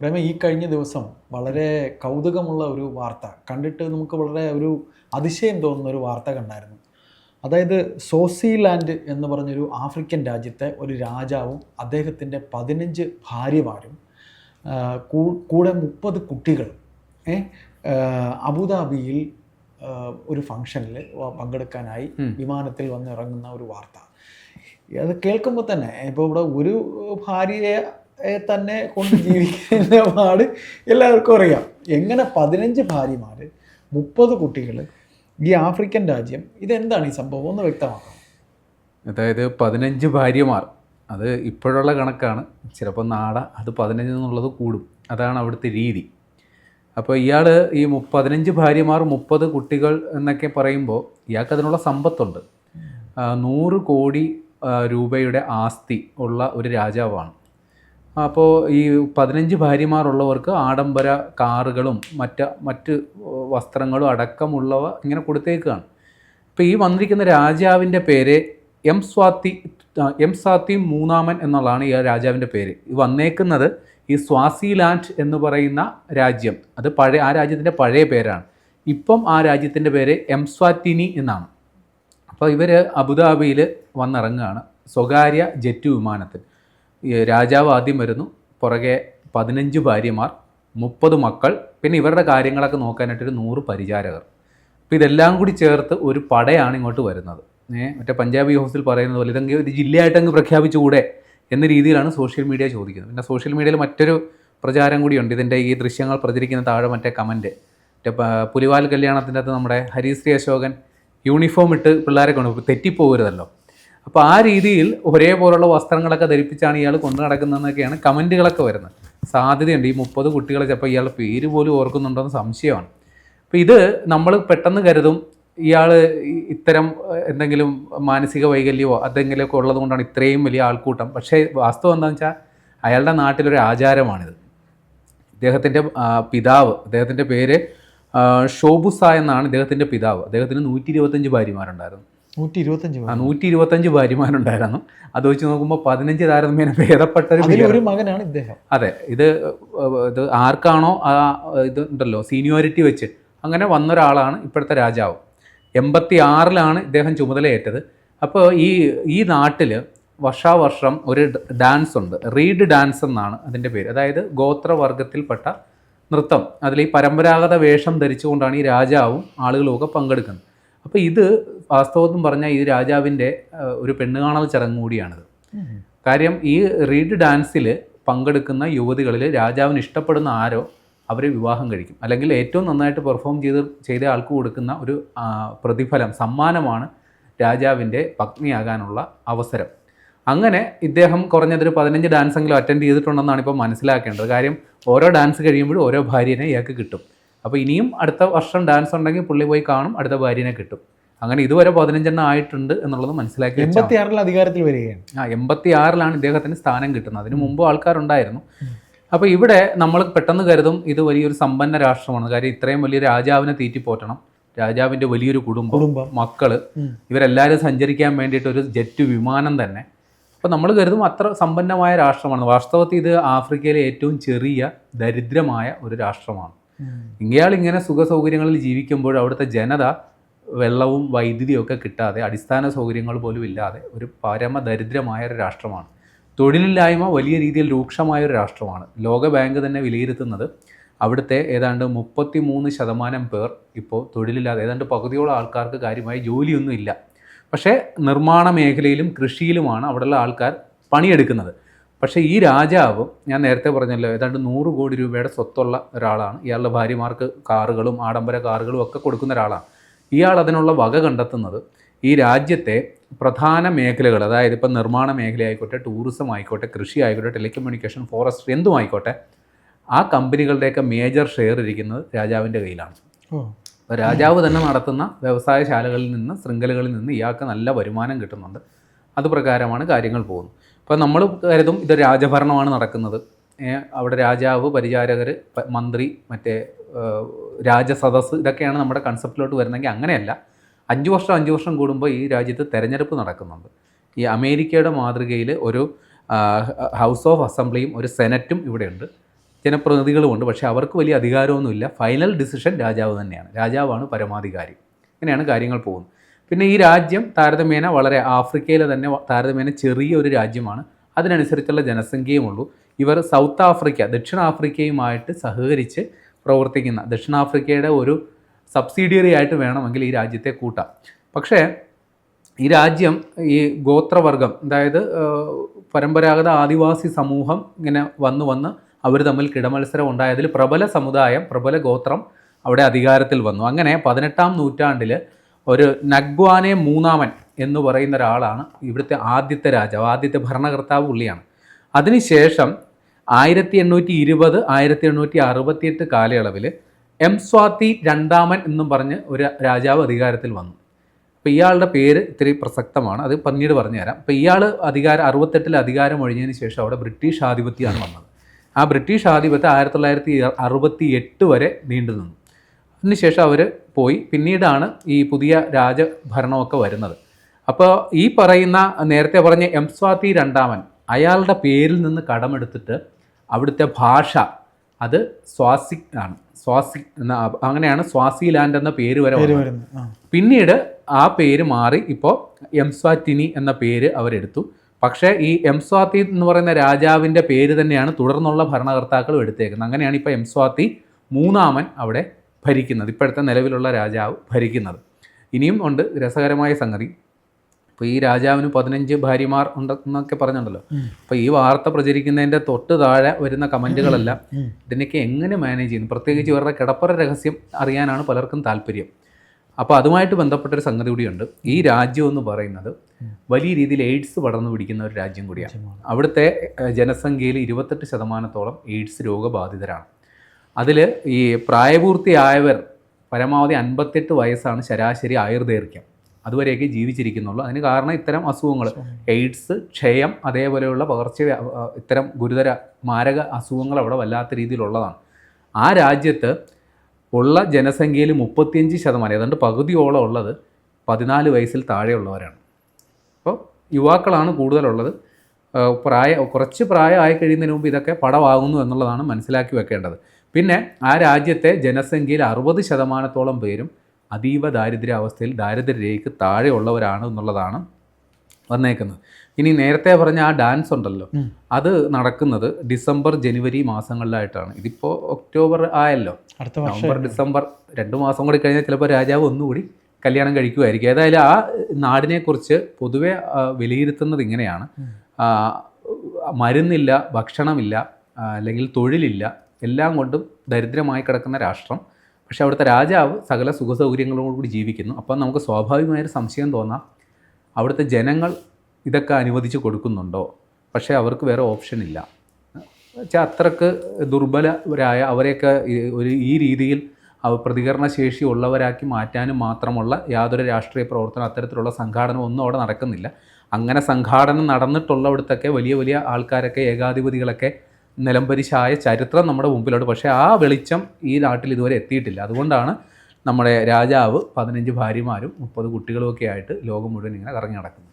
പ്രേമ ഈ കഴിഞ്ഞ ദിവസം വളരെ കൗതുകമുള്ള ഒരു വാർത്ത കണ്ടിട്ട് നമുക്ക് വളരെ ഒരു അതിശയം തോന്നുന്ന ഒരു വാർത്ത കണ്ടായിരുന്നു. അതായത് സോസിലാൻഡ് എന്ന് പറഞ്ഞൊരു ആഫ്രിക്കൻ രാജ്യത്തെ ഒരു രാജാവും അദ്ദേഹത്തിന്റെ പതിനഞ്ച് ഭാര്യമാരും കൂടെ മുപ്പത് കുട്ടികളും ഏ, അബുദാബിയിൽ ഒരു ഫംഗ്ഷനിൽ പങ്കെടുക്കാനായി വിമാനത്തിൽ വന്നിറങ്ങുന്ന ഒരു വാർത്ത. അത് കേൾക്കുമ്പോൾ തന്നെ ഇപ്പോൾ ഇവിടെ ഒരു ഭാര്യയെ തന്നെ കൊണ്ട് ജീവിക്കുന്ന പാട് എല്ലാവർക്കും അറിയാം. എങ്ങനെ പതിനഞ്ച് ഭാര്യമാർ മുപ്പത് കുട്ടികൾ ഈ ആഫ്രിക്കൻ രാജ്യം ഇതെന്താണ് ഈ സംഭവം? ഒന്ന് വ്യക്തമാക്കാം അതായത് പതിനഞ്ച് ഭാര്യമാർ അത് ഇപ്പോഴുള്ള കണക്കാണ്. ചിലപ്പോൾ നാട അത് പതിനഞ്ച് എന്നുള്ളത് കൂടും. അതാണ് അവിടുത്തെ രീതി. അപ്പോൾ ഇയാൾ ഈ പതിനഞ്ച് ഭാര്യമാർ മുപ്പത് കുട്ടികൾ എന്നൊക്കെ പറയുമ്പോൾ ഇയാൾക്ക് അതിനുള്ള സമ്പത്തുണ്ട്. നൂറ് കോടി രൂപയുടെ ആസ്തി ഉള്ള ഒരു രാജാവാണ്. അപ്പോൾ ഈ പതിനഞ്ച് ഭാര്യമാരുള്ളവർക്ക് ആഡംബര കാറുകളും മറ്റ് മറ്റ് വസ്ത്രങ്ങളും അടക്കമുള്ളവ ഇങ്ങനെ കൊടുത്തേക്കാണ്. ഇപ്പോൾ ഈ വന്നിരിക്കുന്ന രാജാവിന്റെ പേര് എം സ്വാതി എം സ്വാതി മൂന്നാമൻ എന്നുള്ളതാണ് ഈ രാജാവിന്റെ പേര്. ഈ വന്നേക്കുന്നത് ഈ സ്വാസിലാൻഡ് എന്ന് പറയുന്ന രാജ്യം. അത് പഴയ ആ രാജ്യത്തിന്റെ പഴയ പേരാണ്. ഇപ്പം ആ രാജ്യത്തിന്റെ പേര് എം സ്വാറ്റിനി എന്നാണ്. അപ്പോൾ ഇവർ അബുദാബിയിൽ വന്നിറങ്ങുകയാണ്. സ്വകാര്യ ജെറ്റ് വിമാനത്തിൽ. രാജാവ് ആദ്യം വരുന്നു. പുറകെ പതിനഞ്ച് ഭാര്യമാർ മുപ്പത് മക്കൾ പിന്നെ ഇവരുടെ കാര്യങ്ങളൊക്കെ നോക്കാനായിട്ടൊരു നൂറ് പരിചാരകർ. അപ്പോൾ ഇതെല്ലാം കൂടി ചേർത്ത് ഒരു പടയാണ് ഇങ്ങോട്ട് വരുന്നത്. ഏഹ് മറ്റേ പഞ്ചാബി ഹൗസിൽ പറയുന്നത് പോലെ ഇതെങ്കിൽ ഒരു ജില്ലയായിട്ട് അങ്ങ് പ്രഖ്യാപിച്ചുകൂടെ എന്ന രീതിയിലാണ് സോഷ്യൽ മീഡിയ ചോദിക്കുന്നത്. പിന്നെ സോഷ്യൽ മീഡിയയിൽ മറ്റൊരു പ്രചാരം കൂടിയുണ്ട്. ഇതിന്റെ ഈ ദൃശ്യങ്ങൾ പ്രചരിക്കുന്ന താഴെ മറ്റേ കമന്റ് മറ്റേ പുലിവാൽ കല്യാണത്തിന്റെ അകത്ത് നമ്മുടെ ഹരിശ്രീ അശോകൻ യൂണിഫോം ഇട്ട് പിള്ളേരെ കൊണ്ട് തെറ്റിപ്പോകരുതല്ലോ അപ്പോൾ ആ രീതിയിൽ ഒരേപോലുള്ള വസ്ത്രങ്ങളൊക്കെ ധരിപ്പിച്ചാണ് ഇയാൾ കൊണ്ടു നടക്കുന്നതെന്നൊക്കെയാണ് കമന്റുകളൊക്കെ വരുന്നത്. സാധ്യതയുണ്ട്. ഈ മുപ്പത് കുട്ടികളെ ചിലപ്പോൾ ഇയാളുടെ പേര് പോലും ഓർക്കുന്നുണ്ടോയെന്ന് സംശയമാണ്. അപ്പോൾ ഇത് നമ്മൾ പെട്ടെന്ന് കരുതും ഇയാൾ ഇത്തരം എന്തെങ്കിലും മാനസിക വൈകല്യമോ അതെങ്കിലുമൊക്കെ ഉള്ളത് കൊണ്ടാണ് ഇത്രയും വലിയ ആൾക്കൂട്ടം. പക്ഷേ വാസ്തവം എന്താണെന്ന് വെച്ചാൽ അയാളുടെ നാട്ടിലൊരു ആചാരമാണിത്. ഇദ്ദേഹത്തിന്റെ പിതാവ് അദ്ദേഹത്തിന്റെ പേര് ഷോബുസ എന്നാണ് ഇദ്ദേഹത്തിന്റെ പിതാവ്. അദ്ദേഹത്തിന് നൂറ്റി ഇരുപത്തഞ്ച് ഭാര്യമാരുണ്ടായിരുന്നു. നൂറ്റി ഇരുപത്തഞ്ച് ആ നൂറ്റി ഇരുപത്തഞ്ച് ഭാര്യമാരുണ്ടായിരുന്നു. അത് വെച്ച് നോക്കുമ്പോൾ പതിനഞ്ച് താരതമ്യേന ഭേദപ്പെട്ട ഒരു മകനാണ് ഇദ്ദേഹം. അതെ ഇത് ഇത് ആർക്കാണോ ആ ഇത് ഉണ്ടല്ലോ സീനിയോറിറ്റി വെച്ച് അങ്ങനെ വന്ന ഒരാളാണ് ഇപ്പോഴത്തെ രാജാവ്. എൺപത്തി ആറിലാണ് ഇദ്ദേഹം ചുമതലയേറ്റത്. അപ്പോൾ ഈ ഈ നാട്ടിൽ വർഷാവർഷം ഒരു ഡാൻസ് ഉണ്ട്. റീഡ് ഡാൻസ് എന്നാണ് അതിന്റെ പേര്. അതായത് ഗോത്രവർഗത്തിൽപ്പെട്ട നൃത്തം. അതിൽ ഈ പരമ്പരാഗത വേഷം ധരിച്ചുകൊണ്ടാണ് ഈ രാജാവും ആളുകളുമൊക്കെ പങ്കെടുക്കുന്നത്. അപ്പോൾ ഇത് വാസ്തവത്തിൽ പറഞ്ഞാൽ ഈ രാജാവിന്റെ ഒരു ഒരു പെണ്ണുകാണൽ ചടങ്ങ് കൂടിയാണിത്. കാര്യം ഈ റീഡ് ഡാൻസിൽ പങ്കെടുക്കുന്ന യുവതികളിൽ രാജാവിന് ഇഷ്ടപ്പെടുന്ന ആരോ അവരെ വിവാഹം കഴിക്കും. അല്ലെങ്കിൽ ഏറ്റവും നന്നായിട്ട് പെർഫോം ചെയ്ത് ചെയ്ത ആൾക്ക് കൊടുക്കുന്ന ഒരു പ്രതിഫലം സമ്മാനമാണ് രാജാവിന്റെ പത്നിയാകാനുള്ള അവസരം. അങ്ങനെ ഇദ്ദേഹം കുറഞ്ഞതൊരു പതിനഞ്ച് ഡാൻസെങ്കിലും അറ്റൻഡ് ചെയ്തിട്ടുണ്ടെന്നാണ് ഇപ്പോൾ മനസ്സിലാക്കേണ്ടത്. കാര്യം ഓരോ ഡാൻസ് കഴിയുമ്പോഴും ഓരോ ഭാര്യനെ ഇയാൾക്ക് കിട്ടും. അപ്പോൾ ഇനിയും അടുത്ത വർഷം ഡാൻസ് ഉണ്ടെങ്കിൽ പുള്ളി പോയി കാണും അടുത്ത ഭാര്യനെ കിട്ടും. അങ്ങനെ ഇതുവരെ പതിനഞ്ചെണ്ണം ആയിട്ടുണ്ട് എന്നുള്ളത് മനസ്സിലാക്കി. എൺപത്തി ആറിൽ അധികാരത്തിൽ വരികയാണ്. ആ എൺപത്തി ആറിലാണ് ഇദ്ദേഹത്തിന് സ്ഥാനം കിട്ടുന്നത്. അതിന് മുമ്പ് ആൾക്കാരുണ്ടായിരുന്നു. അപ്പോൾ ഇവിടെ നമ്മൾ പെട്ടെന്ന് കരുതും ഇത് വലിയൊരു സമ്പന്ന രാഷ്ട്രമാണ്. കാര്യം ഇത്രയും വലിയ രാജാവിനെ തീറ്റിപ്പോറ്റണം രാജാവിന്റെ വലിയൊരു കുടുംബം കുടുംബം. മക്കൾ. ഇവരെല്ലാവരും സഞ്ചരിക്കാൻ വേണ്ടിയിട്ട് ഒരു ജെറ്റ് വിമാനം തന്നെ. അപ്പോൾ നമ്മൾ കരുതും അത്ര സമ്പന്നമായ രാഷ്ട്രമാണ്. വാസ്തവത്തിൽ ഇത് ആഫ്രിക്കയിലെ ഏറ്റവും ചെറിയ ദരിദ്രമായ ഒരു രാഷ്ട്രമാണ്. ഇയാൾ ഇങ്ങനെ സുഖ സൗകര്യങ്ങളിൽ ജീവിക്കുമ്പോൾ അവിടുത്തെ ജനത വെള്ളവും വൈദ്യുതിയും ഒക്കെ കിട്ടാതെ അടിസ്ഥാന സൗകര്യങ്ങൾ പോലും ഇല്ലാതെ ഒരു പരമദരിദ്രമായ ഒരു രാഷ്ട്രമാണ്. തൊഴിലില്ലായ്മ വലിയ രീതിയിൽ രൂക്ഷമായ ഒരു രാഷ്ട്രമാണ്. ലോക ബാങ്ക് തന്നെ വിലയിരുത്തുന്നത് അവിടുത്തെ ഏതാണ്ട് മുപ്പത്തി മൂന്ന് ശതമാനം പേർ ഇപ്പോൾ തൊഴിലില്ലാതെ ഏതാണ്ട് പകുതിയോളം ആൾക്കാർക്ക് കാര്യമായി ജോലിയൊന്നും ഇല്ല. പക്ഷേ നിർമ്മാണ മേഖലയിലും കൃഷിയിലുമാണ് അവിടെയുള്ള ആൾക്കാർ പണിയെടുക്കുന്നത്. പക്ഷേ ഈ രാജാവ് ഞാൻ നേരത്തെ പറഞ്ഞല്ലോ ഏതാണ്ട് നൂറ് കോടി രൂപയുടെ സ്വത്തുള്ള ഒരാളാണ്. ഇയാളുടെ ഭാര്യമാർക്ക് കാറുകളും ആഡംബര കാറുകളും ഒക്കെ കൊടുക്കുന്ന ഒരാളാണ്. ഇയാൾ അതിനുള്ള വക കണ്ടെത്തുന്നത് ഈ രാജ്യത്തെ പ്രധാന മേഖലകൾ അതായത് ഇപ്പം നിർമ്മാണ മേഖല ആയിക്കോട്ടെ ടൂറിസം ആയിക്കോട്ടെ കൃഷി ആയിക്കോട്ടെ ടെലികമ്മ്യൂണിക്കേഷൻ ഫോറസ്റ്റ് എന്തും ആയിക്കോട്ടെ ആ കമ്പനികളുടെയൊക്കെ മേജർ ഷെയർ ഇരിക്കുന്നത് രാജാവിന്റെ കയ്യിലാണ്. അപ്പോൾ രാജാവ് തന്നെ നടത്തുന്ന വ്യവസായശാലകളിൽ നിന്ന് ശൃംഖലകളിൽ നിന്ന് ഇയാൾക്ക് നല്ല വരുമാനം കിട്ടുന്നുണ്ട്. അത് പ്രകാരമാണ് കാര്യങ്ങൾ പോകുന്നത്. അപ്പോൾ നമ്മൾ കരുതും ഇത് രാജഭരണമാണ് നടക്കുന്നത്. അവിടെ രാജാവ് പരിചാരകർ മന്ത്രി മറ്റേ രാജസദസ് ഇതൊക്കെയാണ് നമ്മുടെ കൺസെപ്റ്റിലോട്ട് വരുന്നതെങ്കിൽ അങ്ങനെയല്ല. അഞ്ച് വർഷം അഞ്ച് വർഷം കൂടുമ്പോൾ ഈ രാജ്യത്ത് തെരഞ്ഞെടുപ്പ് നടക്കുന്നുണ്ട്. ഈ അമേരിക്കയുടെ മാതൃകയിൽ ഒരു ഹൗസ് ഓഫ് അസംബ്ലിയും ഒരു സെനറ്റും ഇവിടെയുണ്ട്. ജനപ്രതിനിധികളുമുണ്ട്. പക്ഷേ അവർക്ക് വലിയ അധികാരമൊന്നുമില്ല. ഫൈനൽ ഡിസിഷൻ രാജാവ് തന്നെയാണ്. രാജാവാണ് പരമാധികാരി. ഇങ്ങനെയാണ് കാര്യങ്ങൾ പോകുന്നത്. പിന്നെ ഈ രാജ്യം താരതമ്യേന വളരെ ആഫ്രിക്കയിലെ തന്നെ താരതമ്യേന ചെറിയ ഒരു രാജ്യമാണ്. അതിനനുസരിച്ചുള്ള ജനസംഖ്യയുമുള്ളൂ ഇവർ സൗത്ത് ആഫ്രിക്ക ദക്ഷിണാഫ്രിക്കയുമായിട്ട് സഹകരിച്ച് പ്രവർത്തിക്കുന്ന ദക്ഷിണാഫ്രിക്കയുടെ ഒരു സബ്സിഡിയറി ആയിട്ട് വേണമെങ്കിൽ ഈ രാജ്യത്തെ കൂട്ടാം. പക്ഷേ ഈ രാജ്യം ഈ ഗോത്രവർഗം അതായത് പരമ്പരാഗത ആദിവാസി സമൂഹം ഇങ്ങനെ വന്നു വന്ന് അവർ തമ്മിൽ കിടമത്സരം ഉണ്ടായതിൽ പ്രബല സമുദായം പ്രബല ഗോത്രം അവിടെ അധികാരത്തിൽ വന്നു. അങ്ങനെ പതിനെട്ടാം നൂറ്റാണ്ടിൽ ഒരു നഗ്വാനെ മൂന്നാമൻ എന്ന് പറയുന്ന ഒരാളാണ് ഇവിടുത്തെ ആദ്യത്തെ രാജാവ് ആദ്യത്തെ ഭരണകർത്താവ് പുള്ളിയാണ്. അതിനുശേഷം ആയിരത്തി എണ്ണൂറ്റി ഇരുപത് ആയിരത്തി എണ്ണൂറ്റി അറുപത്തിയെട്ട് കാലയളവിൽ എം സ്വാതി രണ്ടാമൻ എന്നും പറഞ്ഞ് ഒരു രാജാവ് അധികാരത്തിൽ വന്നു. അപ്പോൾ ഇയാളുടെ പേര് ഇത്തിരി പ്രസക്തമാണ് അത് പിന്നീട് പറഞ്ഞുതരാം. അപ്പോൾ ഇയാൾ അധികാരം അറുപത്തെട്ടിൽ അധികാരം ഒഴിഞ്ഞതിന് ശേഷം അവിടെ ബ്രിട്ടീഷ് ആധിപത്യമാണ് വന്നത്. ആ ബ്രിട്ടീഷ് ആധിപത്യം ആയിരത്തി തൊള്ളായിരത്തി അറുപത്തി എട്ട് വരെ നീണ്ടു നിന്നു അതിനുശേഷം അവർ പോയി. പിന്നീടാണ് ഈ പുതിയ രാജഭരണമൊക്കെ വരുന്നത്. അപ്പോൾ ഈ പറയുന്ന നേരത്തെ പറഞ്ഞ എം സ്വാതി രണ്ടാമൻ അയാളുടെ പേരിൽ നിന്ന് കടമെടുത്തിട്ട് അവിടുത്തെ ഭാഷ അത് സ്വാസിക് ആണ്. സ്വാസിക് എന്ന അങ്ങനെയാണ് സ്വാസിലാൻഡ് എന്ന പേര് വരെ പിന്നീട് ആ പേര് മാറി ഇപ്പോൾ എം സ്വാറ്റിനി എന്ന പേര് അവരെടുത്തു. പക്ഷേ ഈ എം സ്വാതി എന്ന് പറയുന്ന രാജാവിന്റെ പേര് തന്നെയാണ് തുടർന്നുള്ള ഭരണകർത്താക്കളും എടുത്തേക്കുന്നത്. അങ്ങനെയാണ് ഇപ്പോൾ എം സ്വാതി മൂന്നാമൻ അവിടെ ഭരിക്കുന്നത് ഇപ്പോഴത്തെ നിലവിലുള്ള രാജാവ് ഭരിക്കുന്നത്. ഇനിയും ഉണ്ട് രസകരമായ സംഗതി. ഇപ്പോൾ ഈ രാജാവിന് പതിനഞ്ച് ഭാര്യമാർ ഉണ്ടെന്നൊക്കെ പറഞ്ഞുണ്ടല്ലോ. അപ്പോൾ ഈ വാർത്ത പ്രചരിക്കുന്നതിന്റെ തൊട്ട് താഴെ വരുന്ന കമന്റുകളെല്ലാം ഇതിനൊക്കെ എങ്ങനെ മാനേജ് ചെയ്യുന്നു? പ്രത്യേകിച്ച് ഇവരുടെ കിടപ്പറ രഹസ്യം അറിയാനാണ് പലർക്കും താല്പര്യം. അപ്പോൾ അതുമായിട്ട് ബന്ധപ്പെട്ടൊരു സംഗതി കൂടിയുണ്ട്. ഈ രാജ്യം എന്ന് പറയുന്നത് വലിയ രീതിയിൽ എയ്ഡ്സ് പടർന്നു പിടിക്കുന്ന ഒരു രാജ്യം കൂടിയാണ്. അവിടുത്തെ ജനസംഖ്യയിൽ ഇരുപത്തെട്ട് ശതമാനത്തോളം എയ്ഡ്സ് രോഗബാധിതരാണ്. അതിൽ ഈ പ്രായപൂർത്തിയായവർ പരമാവധി അൻപത്തെട്ട് വയസ്സാണ് ശരാശരി ആയുർദൈർഘ്യം. അതുവരെയൊക്കെ ജീവിച്ചിരിക്കുന്നുള്ളൂ. അതിന് കാരണം ഇത്തരം അസുഖങ്ങൾ എയ്ഡ്സ് ക്ഷയം അതേപോലെയുള്ള പകർച്ച ഇത്തരം ഗുരുതര മാരക അസുഖങ്ങൾ അവിടെ വല്ലാത്ത രീതിയിലുള്ളതാണ്. ആ രാജ്യത്ത് ഉള്ള ജനസംഖ്യയിൽ മുപ്പത്തിയഞ്ച് ശതമാനം ഏതാണ്ട് പകുതിയോളം ഉള്ളത് പതിനാല് വയസ്സിൽ താഴെയുള്ളവരാണ്. അപ്പോൾ യുവാക്കളാണ് കൂടുതലുള്ളത്. പ്രായ കുറച്ച് പ്രായമായി കഴിയുന്നതിന് മുമ്പ് ഇതൊക്കെ പടവാകുന്നു എന്നുള്ളതാണ് മനസ്സിലാക്കി വെക്കേണ്ടത്. പിന്നെ ആ രാജ്യത്തെ ജനസംഖ്യയിൽ അറുപത് ശതമാനത്തോളം പേരും അതീവ ദാരിദ്ര്യാവസ്ഥയിൽ ദാരിദ്ര്യരേഖയ്ക്ക് താഴെയുള്ളവരാണ് എന്നുള്ളതാണ് വന്നേക്കുന്നത്. ഇനി നേരത്തെ പറഞ്ഞ ആ ഡാൻസ് ഉണ്ടല്ലോ അത് നടക്കുന്നത് ഡിസംബർ ജനുവരി മാസങ്ങളിലായിട്ടാണ്. ഇതിപ്പോൾ ഒക്ടോബർ ആയല്ലോ. അടുത്ത നവംബർ ഡിസംബർ രണ്ട് മാസം കൂടി കഴിഞ്ഞാൽ ചിലപ്പോൾ രാജാവ് ഒന്നുകൂടി കല്യാണം കഴിക്കുമായിരിക്കും. ഏതായാലും ആ നാടിനെക്കുറിച്ച് പൊതുവെ വിലയിരുത്തുന്നത് ഇങ്ങനെയാണ്. മരുന്നില്ല ഭക്ഷണമില്ല അല്ലെങ്കിൽ തൊഴിലില്ല എല്ലാം കൊണ്ടും ദരിദ്രമായി കിടക്കുന്ന രാഷ്ട്രം. പക്ഷേ അവിടുത്തെ രാജാവ് സകല സുഖസൗകര്യങ്ങളോടുകൂടി ജീവിക്കുന്നു. അപ്പം നമുക്ക് സ്വാഭാവികമായൊരു സംശയം തോന്നാം അവിടുത്തെ ജനങ്ങൾ ഇതൊക്കെ അനുവദിച്ച് കൊടുക്കുന്നുണ്ടോ? പക്ഷേ അവർക്ക് വേറെ ഓപ്ഷൻ ഇല്ല. വെച്ചാൽ അത്രയ്ക്ക് ദുർബലരായ അവരെയൊക്കെ ഒരു ഈ രീതിയിൽ പ്രതികരണ പ്രതികരണശേഷി ഉള്ളവരാക്കി മാറ്റാനും മാത്രമുള്ള യാതൊരു രാഷ്ട്രീയ പ്രവർത്തനം അത്തരത്തിലുള്ള സംഘാടനം ഒന്നും അവിടെ നടക്കുന്നില്ല. അങ്ങനെ സംഘാടനം നടന്നിട്ടുള്ളവിടത്തൊക്കെ വലിയ വലിയ ആൾക്കാരൊക്കെ ഏകാധിപതികളൊക്കെ നിലംപരിശായ ചരിത്രം നമ്മുടെ മുമ്പിലുണ്ട്. പക്ഷേ ആ വെളിച്ചം ഈ നാട്ടിൽ ഇതുവരെ എത്തിയിട്ടില്ല. അതുകൊണ്ടാണ് നമ്മുടെ രാജാവ് പതിനഞ്ച് ഭാര്യമാരും മുപ്പത് കുട്ടികളുമൊക്കെ ആയിട്ട് ലോകം മുഴുവൻ ഇങ്ങനെ കറങ്ങി നടക്കുന്നത്.